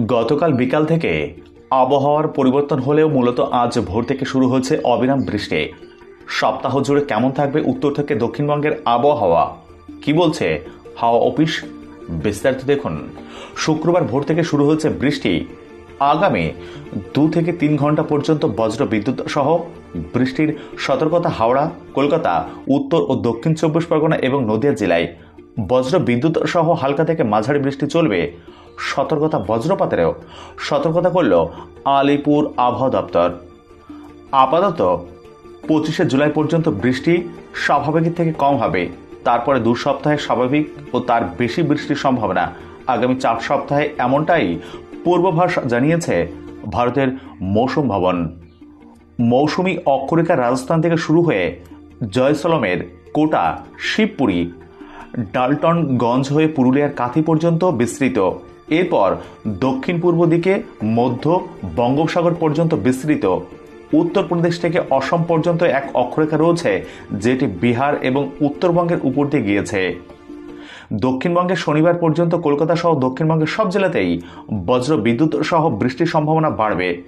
গতকাল বিকাল থেকে আবহাওয়ার পরিবর্তন হলেও মূলত আজ ভোর থেকে শুরু হয়েছে অবিরাম বৃষ্টি। সপ্তাহ জুড়ে কেমন থাকবে উত্তর থেকে দক্ষিণবঙ্গের আবহাওয়া? কি বলছে হাওয়া অফিস? বিস্তারিত দেখুন। শুক্রবার ভোর থেকে শুরু হয়েছে বৃষ্টি। আগামী দু থেকে তিন ঘণ্টা পর্যন্ত বজ্র বিদ্যুৎ সহ বৃষ্টির সতর্কতা হাওড়া, কলকাতা, উত্তর ও দক্ষিণ চব্বিশ পরগনা এবং নদিয়া জেলায় বজ্র বিদ্যুৎ সহ হালকা থেকে মাঝারি বৃষ্টি চলবে। সতর্কতা বজ্রপাতেরও সতর্কতা করল আলিপুর আবহাওয়া দপ্তর। আপাতত পঁচিশে জুলাই পর্যন্ত বৃষ্টি স্বাভাবিকের থেকে কম হবে। তারপরে দু সপ্তাহে স্বাভাবিক ও তার বেশি বৃষ্টির সম্ভাবনা। আগামী চার সপ্তাহে এমনটাই পূর্বাভাস জানিয়েছে ভারতের মৌসুম ভবন। মৌসুমি অক্ষরেখা রাজস্থান থেকে শুরু হয়ে জয়সলমের কোটা শিবপুরী ডালটনগঞ্জ হয়ে পুরুলিয়ার কাথি পর্যন্ত বিস্তৃত। এরপর দক্ষিণ পূর্ব দিকে মধ্য বঙ্গোপসাগর পর্যন্ত বিস্তৃত। উত্তরপ্রদেশ থেকে অসম পর্যন্ত এক অক্ষরেখা রয়েছে, যেটি বিহার এবং উত্তরবঙ্গের উপর দিয়ে গিয়েছে। দক্ষিণবঙ্গে শনিবার পর্যন্ত কলকাতা সহ দক্ষিণবঙ্গের সব জেলাতেই বজ্র বিদ্যুৎ সহ বৃষ্টির সম্ভাবনা বাড়বে।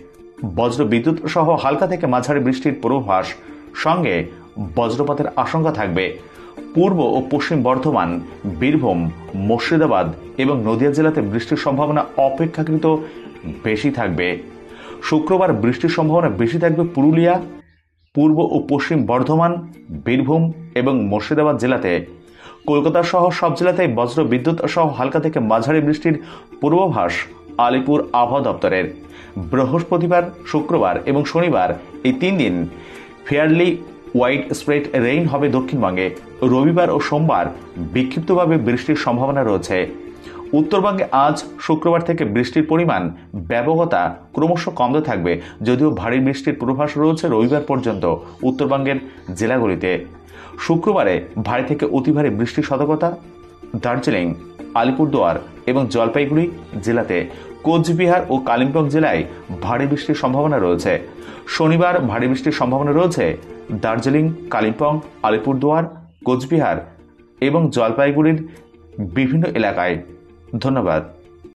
বজ্র বিদ্যুৎ সহ হালকা থেকে মাঝারি বৃষ্টির পূর্বাভাস। সঙ্গে বজ্রপাতের আশঙ্কা থাকবে। পূর্ব ও পশ্চিম বর্ধমান, বীরভূম, মুর্শিদাবাদ এবং নদিয়া জেলাতে বৃষ্টির সম্ভাবনা অপেক্ষাকৃত বেশি থাকবে। শুক্রবার বৃষ্টির সম্ভাবনা বেশি থাকবে পুরুলিয়া, পূর্ব ও পশ্চিম বর্ধমান, বীরভূম এবং মুর্শিদাবাদ জেলাতে। কলকাতা সহ সব জেলাতেই বজ্র বিদ্যুৎ সহ হালকা থেকে মাঝারি বৃষ্টির পূর্বাভাস আলিপুর আবহাওয়া দপ্তরের। বৃহস্পতিবার, শুক্রবার এবং শনিবার এই তিন দিন ফেয়ারলি হোয়াইট স্প্রেড রেইন হবে দক্ষিণবঙ্গে। রবিবার ও সোমবার বিক্ষিপ্তভাবে বৃষ্টির সম্ভাবনা রয়েছে। উত্তরবঙ্গে আজ শুক্রবার থেকে বৃষ্টির পরিমাণ ব্যাপকতা ক্রমশ কমতে থাকবে, যদিও ভারী বৃষ্টির পূর্বাভাস রয়েছে রবিবার পর্যন্ত উত্তরবঙ্গের জেলাগুলিতে। শুক্রবারে ভারী থেকে অতি ভারী বৃষ্টির সতর্কতা, দার্জিলিং আলিপুরদুয়ার এবং জলপাইগুড়ি জেলাতে কোচবিহার ও কালিম্পং জেলায় ভারী বৃষ্টির সম্ভাবনা রয়েছে। শনিবার ভারী বৃষ্টির সম্ভাবনা রয়েছে দার্জিলিং, কালিম্পং, আলিপুরদুয়ার, কোচবিহার এবং জলপাইগুড়ির বিভিন্ন এলাকায়। ধন্যবাদ।